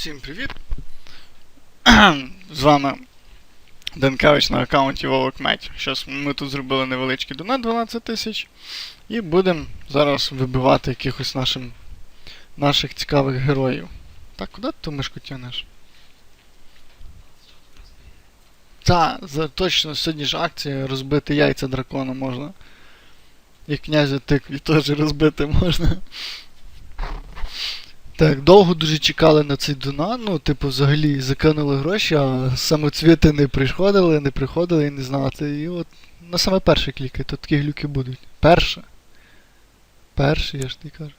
Всім привіт! З вами Денкевич на аккаунті Вовок Меч. Щас ми тут зробили невеличкий донат 12 тисяч. І будемо зараз вибивати якихось нашим, наших цікавих героїв. Так, куди ти ту мишку тянеш? Та, за, точно сьогодні ж акція розбити яйця дракона можна. І князя тикві теж розбити можна. Так, довго дуже чекали на цей донат, ну, типу, взагалі закинули гроші, а самоцвіти не приходили, не приходили і не знати. І от на саме перше клікай, то такі глюки будуть. Перше. Перше, я ж тобі кажу.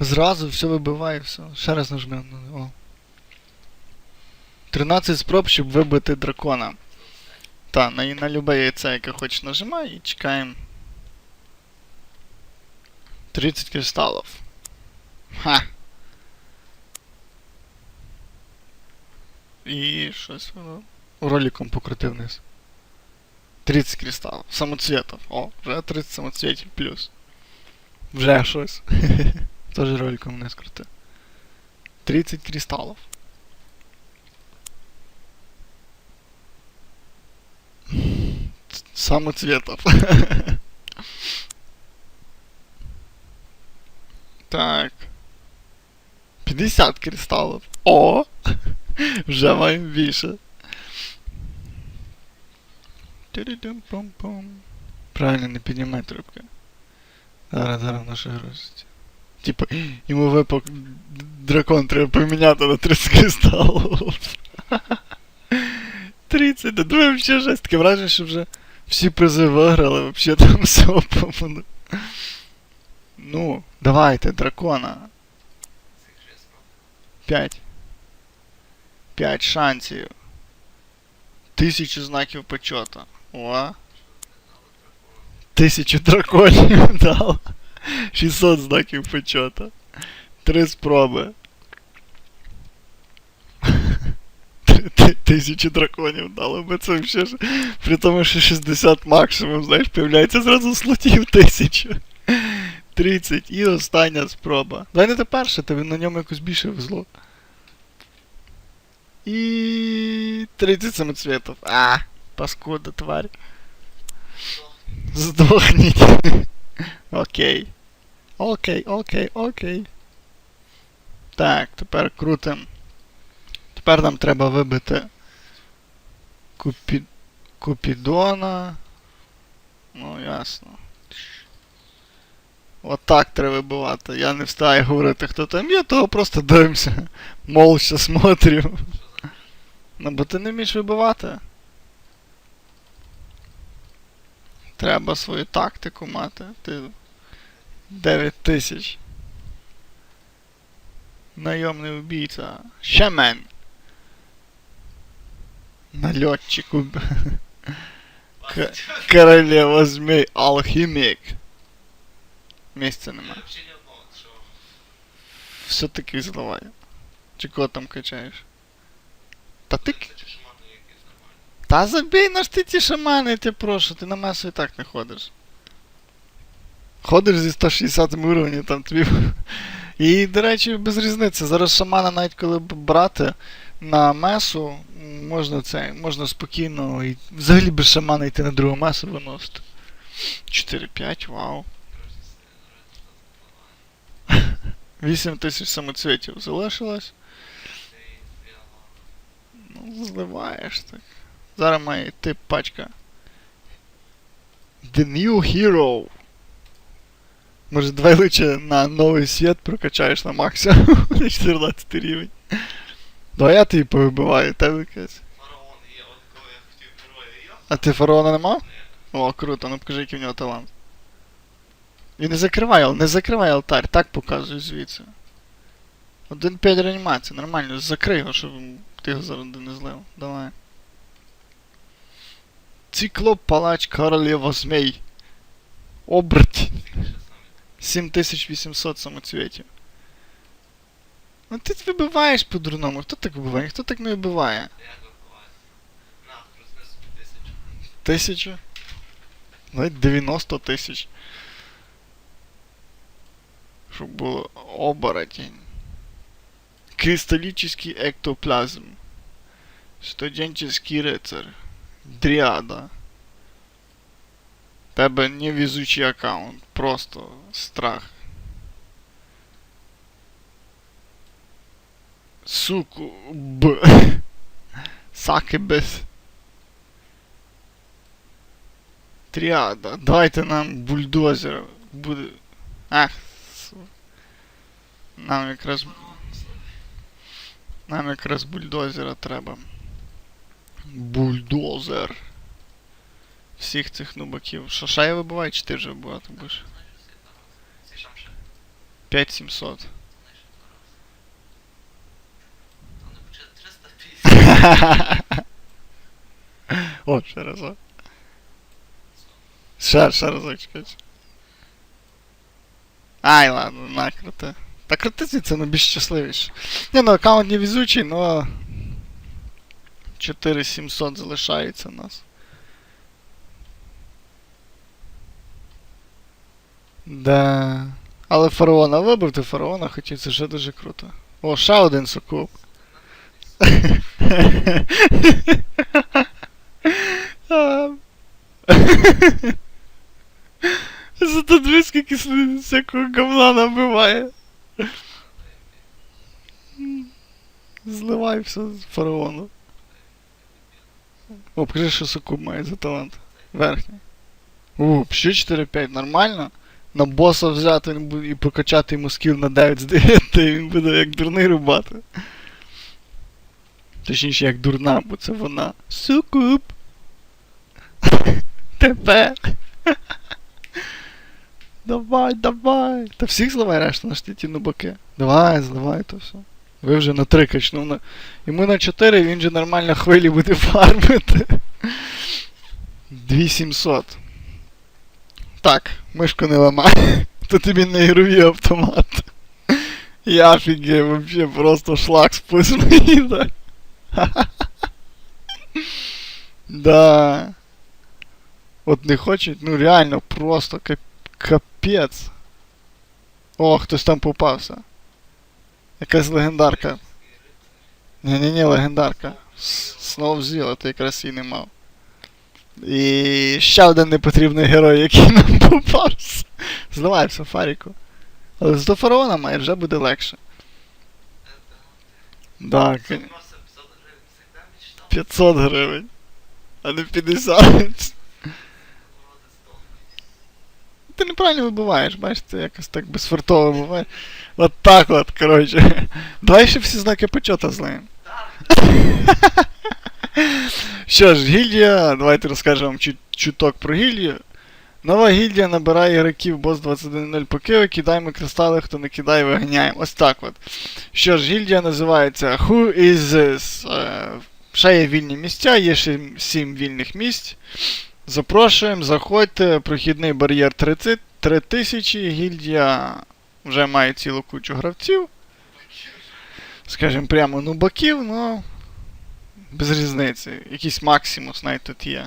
Зразу все вибиває, все. Ще раз нажмемо. на- О. 13 спроб, щоб вибити дракона. Та, на, на любе яйце, яке хочеш нажимай і чекаємо. 30 кристаллов. Ха. І щось воно. Роликом покрутив вниз. 30 кристаллов. Самоцветов. О, вже 30 самоцветів плюс. Вже щось. Тоже роликом вниз крутив. 30 кристаллов. Самоцветов. Так. 50 кристалів. О! Вже маємо більше. Тиридим-пум-пум. Правильно, не піднімай трубки. Зараз, зараз наші гроші. Типа, йому випав дракон треба поміняти на 30 кристалів. 30, да думаю, взагалі жесть. Таке враження, що вже всі призи виграли, взагалі там все помогли. Ну, давайте, дракона. П'ять. П'ять шансів. Тисячу знаків почота. О. Тисячу драконів дав. 600 знаків почота. Три спроби. Ти- Тисячу драконів дали би це ще ж. При тому, що 60 максимум, знаєш, появляється зразу слотів тисячу. 30 і остання спроба. Давай не те перше, тобі на ньому якось більше везло. І 30 самоцветов. А, паскуда, тварь. Здохніть. Окей. Окей, окей, окей. Так, тепер крутим. Тепер нам треба вибити Купі... Купідона. Ну, ясно. Отак треба вибивати. Я не встаю говорити, хто там є, того просто дивимося. Молча смотрю. Ну, бо ти не вмієш вибивати. Треба свою тактику мати. Ти 9 тисяч. Найомний убійця. Шемен. Налетчик уб... Королева змей. Алхімік. Місця нема. Вообще ни одного, що Все-таки зливає. Чи кого там качаєш? Та ти. Та забій на ж ти ті шамани, я тебе прошу, ти на месу і так не ходиш. Ходиш зі 160 уровні, там тобі. І, до речі, без різниці. Зараз шамана навіть коли брати на месу, можна це, можна спокійно і взагалі без шамана йти на другу месу виносити. 4-5, вау. Коротше, це не нравиться, 8 тисяч самоцвітів залишилось. Ну, зливаєш так. Зараз має йти пачка. The New Hero. Може, давай лучше на новий світ прокачаєш на максимум на 14 рівень. Давай я тобі повибиваю, тебе якась. фараон є, от коли я хотів героя я. А ти фараона нема? Ні. О, круто, ну покажи, який в нього талант. І не закривай, ал- не закривай алтарь, так показуй звідси. 1-5 реанімації, нормально, закрий його, щоб ти його зараз не злив. Давай. Циклоп палач королева змей. Саме? 7800 самоцвітів. Ну ти вибиваєш по-дурному. Хто так вибиває? Ніхто так не вибиває. Тисячу? Навіть 90 тисяч. щоб було оборотень. Кристаллический эктоплазм. Студенческий рыцарь. Дріада. Тебе невезучий аккаунт. Просто страх. Суку. Б. Сакебес. Тріада. Давайте нам бульдозера. Буде. Ах. Нам якраз. Нам якраз бульдозера треба. Бульдозер. Всіх цих нубаків. Що шая вибиває, чи ти вже вибивати будеш? Це ж там ще. 5700. Та не почали 350. О, ще разок. Ще, ще разок чекай. Ай, ладно, на, крути. Та крути це ну більш щасливіше. Ні, ну аккаунт не везучий, но 4700 залишається у нас. Да. Але фараона вибив ти фараона хотів, це вже дуже круто. О, ще один сукуп. Зато дві скільки всякого говна набиває. Зливай все з фараону. О, покажи, що сукуб має за талант. Верхній. У, ще 4-5, нормально. На боса взяти і прокачати йому скіл на 9 з 9, і він буде як дурний рубати. Точніше, як дурна, бо це вона. Сукуб. Тепер. давай, давай. Та всіх зливай решту на ті нубаки. Давай, зливай то все. Ви вже на 3 качнув. На... Йому на 4 він же нормально хвилі буде фармити. 2700. Так, мишку не ламай. То тобі не ігрові автомат. Я офігею, вообще просто шлак спис мені, да. Да. От не хочуть, ну реально, просто кап- капець. О, хтось там попався. Якась легендарка. Ні-ні-ні, легендарка. Снов з'їла, ти якраз її не мав. І ще один непотрібний герой, який нам попався. Зливай в сафаріку. Але з до фараона має вже буде легше. Да, Це кон- просто 500 гривень завжди мечтав. 500 гривень. А не 50. Ти неправильно вибиваєш, бачиш, це якось так безфартово буває. От так от, коротше. Давай ще всі знаки почота. Так, Що ж, гільдія, давайте розкажемо вам чу- чуток про гільдію. Нова гільдія набирає ігроків бос 21.0 поки кидаємо кристали, хто не кидає, виганяємо. Ось так от. Що ж, гільдія називається Who is this? Е, Ще є вільні місця, є ще 7 вільних місць. Запрошуємо, заходьте, прохідний бар'єр 3000, гільдія вже має цілу кучу гравців. Скажімо, прямо нубаків, ну. Без різниці. Якийсь максимус навіть тут є.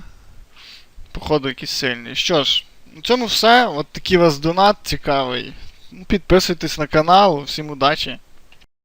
Походу, якийсь сильний. Що ж, на цьому все. От такий у вас донат цікавий. Підписуйтесь на канал, всім удачі.